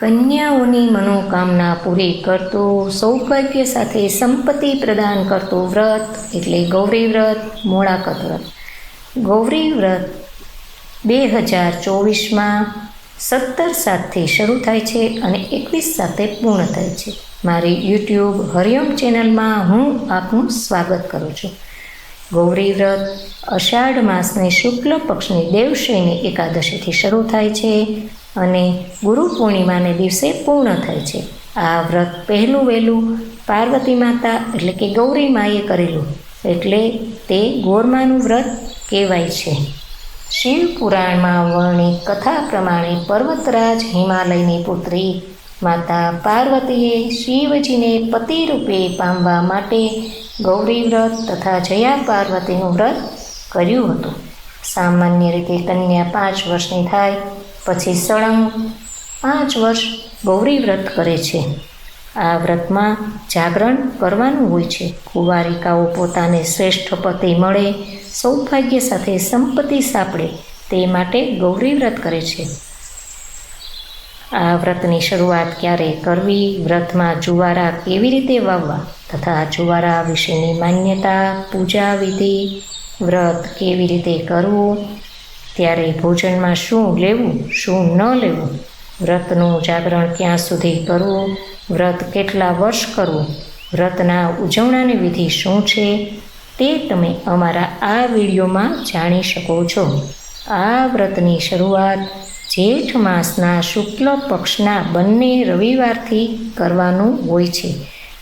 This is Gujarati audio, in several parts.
કન્યાઓની મનોકામના પૂરી કરતો, સૌભાગ્ય સાથે સંપત્તિ પ્રદાન કરતો વ્રત, એટલે ગૌરી વ્રત મોળાકત વ્રત. ગૌરી વ્રત બે હજાર ચોવીસમાં સત્તર સાતથી શરૂ થાય છે અને એકવીસ સાથે પૂર્ણ થાય છે. મારી યુટ્યુબ હરિયમ ચેનલમાં હું આપનું સ્વાગત કરું છું. ગૌરી વ્રત અષાઢ માસની શુક્લ પક્ષની દેવશયની એકાદશીથી શરૂ થાય છે. અને ગુરુ પૂર્ણિમાને દિવસે પૂર્ણ થાય છે. આ વ્રત પહેલું વહેલું પાર્વતી માતા એટલે કે ગૌરી માએ કરેલું એટલે તે ગોરમાનું વ્રત કહેવાય છે. શિવ પુરાણમાં વર્ણિત કથા પ્રમાણે પર્વતરાજ હિમાલયની પુત્રી માતા પાર્વતીએ શિવજીને પતિ રૂપે પામવા માટે ગૌરી વ્રત તથા જયા પાર્વતીનું વ્રત કર્યું હતું. સામાન્ય રીતે કન્યા પાંચ વર્ષની થાય પછી સળંગ પાંચ વર્ષ ગૌરી વ્રત કરે છે. આ વ્રતમાં જાગરણ કરવાનું હોય છે. કુંવારિકાઓ પોતાને શ્રેષ્ઠ પતિ મળે, સૌભાગ્ય સાથે સંપત્તિ સાંપડે, તે માટે ગૌરી વ્રત કરે છે. આ વ્રતની શરૂઆત ક્યારે કરવી, વ્રતમાં જુવારા કેવી રીતે વાવવા તથા જુવારા વિશેની માન્યતા, પૂજા વિધિ, વ્રત કેવી રીતે કરવું ત્યારે ભોજનમાં શું લેવું, શું ન લેવું? વ્રતનું જાગરણ ક્યાં સુધી કરવું? વ્રત કેટલા વર્ષ કરવું? વ્રતના ઉજવણાની વિધિ શું છે? તે તમે અમારા આ વિડીયોમાં જાણી શકો છો. આ વ્રતની શરૂઆત જેઠ માસના શુક્લ પક્ષના બંને રવિવારથી કરવાનું હોય છે,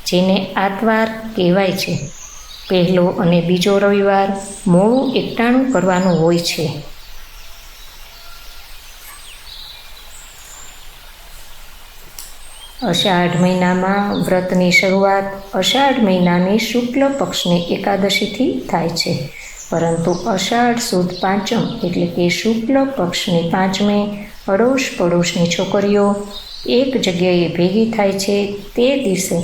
જેને આતવાર કહેવાય છે. પહેલો અને બીજો રવિવાર મોડું એકટાણું કરવાનું હોય છે. અષાઢ મહિનામાં વ્રતની શરૂઆત, અષાઢ મહિનાની શુક્લ પક્ષની એકાદશીથી થાય છે. પરંતુ અષાઢ સુદ પાંચમ એટલે કે શુક્લ પક્ષની પાંચમે અડોશ પડોશની છોકરીઓ એક જગ્યાએ ભેગી થાય છે તે દિવસે.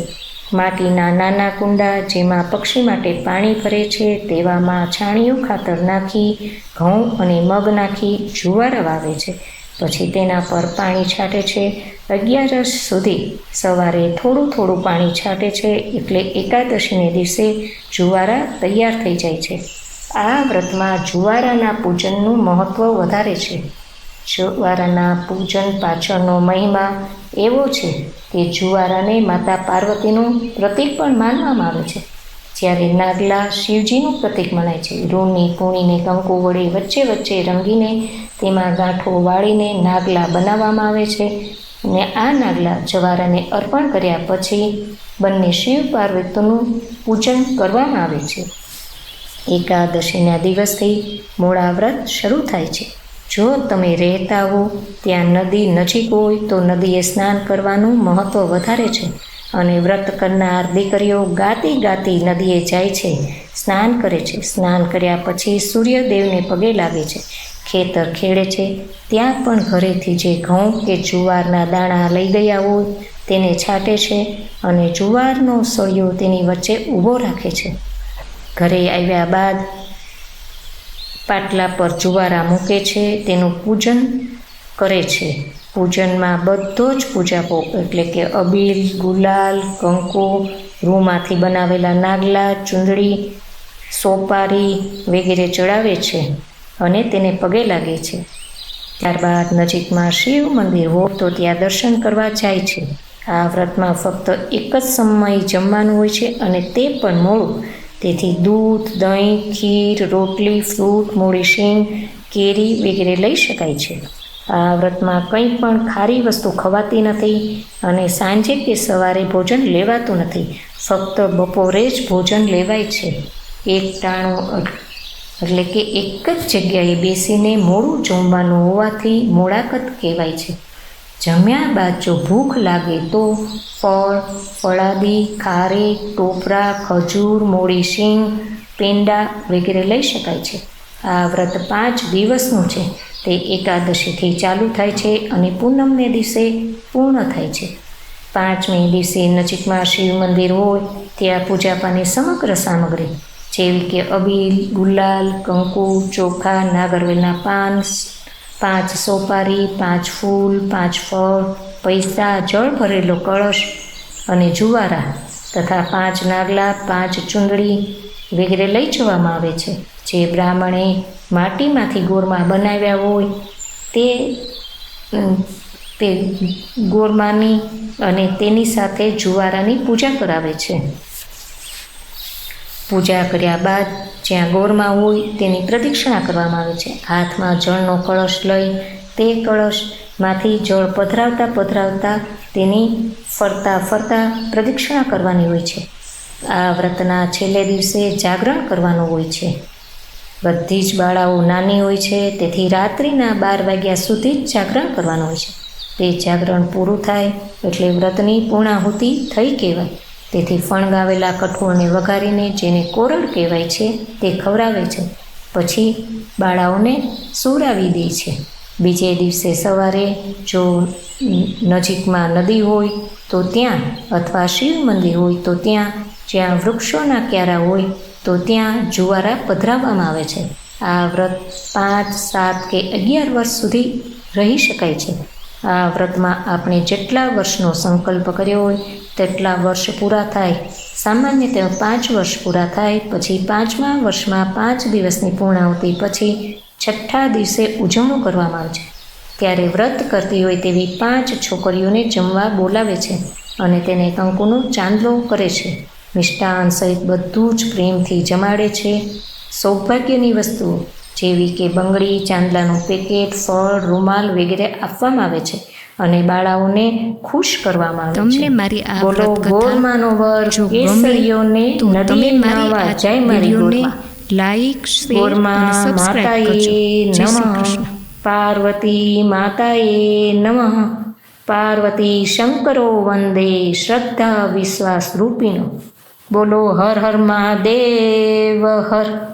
માટીના નાના કુંડા જેમાં પક્ષી માટે પાણી ભરે છે તેવામાં છાણિયું ખાતર નાખી, ઘઉં અને મગ નાખી જુવાર વાવે છે. પછી તેના પર પાણી છાંટે છે. અગિયારસ સુધી સવારે થોડું થોડું પાણી છાંટે છે એટલે એકાદશીને દિવસે જુવારા તૈયાર થઈ જાય છે. આ વ્રતમાં જુવારાના પૂજનનું મહત્ત્વ વધારે છે. જુવારાના પૂજન પાછળનો મહિમા એવો છે કે જુવારાને માતા પાર્વતીનું પ્રતીક પણ માનવામાં આવે છે. જ્યારે નાગલા શિવજીનું પ્રતીક મનાય છે. રૂની પૂણીને, કંકુ વડે વચ્ચે વચ્ચે રંગીને તેમાં ગાંઠો વાળીને નાગલા બનાવવામાં આવે છે અને આ નાગલા જવારાને અર્પણ કર્યા પછી બંને શિવ પાર્વતીનું પૂજન કરવામાં આવે છે. એકાદશીના દિવસથી મોડા વ્રત શરૂ થાય છે. જો તમે રહેતા હો ત્યાં નદી નજીક હોય તો નદીએ સ્નાન કરવાનું મહત્ત્વ વધારે છે. અને વ્રત કરનાર દીકરીઓ ગાતી ગાતી નદીએ જાય છે. સ્નાન કરે છે. સ્નાન કર્યા પછી સૂર્યદેવને પગે લાગે છે. ખેતર ખેડે છે. ત્યાં પણ ઘરેથી જે ઘઉં કે જુવારના દાણા લઈ ગયા હોય તેને છાંટે છે અને જુવારનો સળિયો તેની વચ્ચે ઊભો રાખે છે. ઘરે આવ્યા બાદ પાટલા પર જુવારા મૂકે છે. તેનું પૂજન કરે છે. પૂજનમાં બધો જ પૂજાભોગ એટલે કે અબીલ, ગુલાલ, કંકુ, રૂમાંથી બનાવેલા નાગલા, ચૂંદડી, સોપારી વગેરે ચડાવે છે અને તેને પગે લાગે છે. ત્યારબાદ નજીકમાં શિવ મંદિર હોય તો ત્યાં દર્શન કરવા જાય છે. આ વ્રતમાં ફક્ત એક જ સમય જમવાનું હોય છે અને તે પણ મોડું. તેથી દૂધ, દહીં, ખીર, રોટલી, ફ્રૂટ, મૂળી, શીંગ, કેરી વગેરે લઈ શકાય છે. આ વ્રતમાં કંઈ પણ ખારી વસ્તુ ખવાતી નથી અને સાંજે કે સવારે ભોજન લેવાતું નથી. ફક્ત બપોરે જ ભોજન લેવાય છે. એક ટાણું એટલે કે એક જ જગ્યાએ બેસીને મોડું જમવાનું હોવાથી મોડાકત કહેવાય છે. જમ્યા બાદ જો ભૂખ લાગે તો ફળ, ફળાદી, ખારે, ટોપરા, ખજૂર મોડી શીંગ, પેંડા વગેરે લઈ શકાય છે. આ વ્રત પાંચ દિવસનું છે. તે એકાદશીથી ચાલુ થાય છે અને પૂનમને દિવસે પૂર્ણ થાય છે. પાંચમી દિવસે નજીકમાં શિવ મંદિર હોય, ત્યાં પૂજાપાની સમગ્ર સામગ્રી, જેવી કે અબીલ, ગુલાલ, કંકુ, ચોખા, નાગરવેલના પાન, પાંચ સોપારી, પાંચ ફૂલ, પાંચ ફળ, પૈસા, જળ ભરેલો કળશ અને જુવારા, તથા પાંચ નાગલા, પાંચ ચૂંદડી વગેરે લઈ જવામાં આવે છે. જે બ્રાહ્મણે માટીમાંથી ગોરમાં બનાવ્યા હોય તે તે ગોરમાની અને તેની સાથે જુવારાની પૂજા કરાવે છે. પૂજા કર્યા બાદ જ્યાં ગોરમાં હોય તેની પ્રદક્ષિણા કરવામાં આવે છે. હાથમાં જળનો કળશ લઈ તે કળશમાંથી જળ પધરાવતા પધરાવતા તેની ફરતા ફરતા પ્રદક્ષિણા કરવાની હોય છે. આ વ્રતના છેલ્લે દિવસે જાગરણ કરવાનું હોય છે. બધી જ બાળાઓ નાની હોય છે, તેથી રાત્રિના બાર વાગ્યા સુધી જ જાગરણ કરવાનું હોય છે. તે જાગરણ પૂરું થાય એટલે વ્રતની પૂર્ણાહુતિ થઈ કહેવાય. તેથી ફણગાવેલા કઠોળને વઘારીને જેને કોરડ કહેવાય છે, તે ખવડાવે છે. પછી બાળાઓને સુરાવી દે છે. બીજે દિવસે સવારે જો નજીકમાં નદી હોય તો ત્યાં અથવા શિવ મંદિર હોય તો ત્યાં જ્યાં વૃક્ષોના ક્યારા હોય તો ત્યાં જુવારા પધરાવવામાં આવે છે. આ વ્રત પાંચ, સાત કે અગિયાર વર્ષ સુધી રહી શકાય છે. આ વ્રતમાં આપણે જેટલા વર્ષનો સંકલ્પ કર્યો હોય, તેટલા વર્ષ પૂરા થાય. સામાન્ય તે પાંચ વર્ષ પૂરા થાય, પછી પાંચમા વર્ષમાં પાંચ દિવસની પૂર્ણાવતિ પછી છઠ્ઠા દિવસે ઉજવણું કરવામાં આવે છે. ત્યારે વ્રત કરતી હોય તેવી પાંચ છોકરીઓને જમવા બોલાવે છે અને તેને કંકુનો ચાંદલો કરે છે. મિષ્ટાન સહિત બધું જ પ્રેમથી જમાડે છે. સૌભાગ્યની વસ્તુઓ જેવી કે બંગડી ચાંદલાનું પેકેટ ફળ રૂમાલ વગેરે આપવામાં આવે છે અને બાળાઓને ખુશ કરવામાં આવે તમને છે. મારી આ બોલો ગોરમાનો વર કેસરીઓને મારી નાવા જય મારી લાઈક શેર અને સબસ્ક્રાઇબ કરજો. માતાએ જય શ્રી નમઃ. કૃષ્ણ. પાર્વતી માતાએ નમઃ. પાર્વતી શંકરો વંદે શ્રદ્ધા વિશ્વાસ રૂપિણો. બોલો હર હર મહાદેવ હર.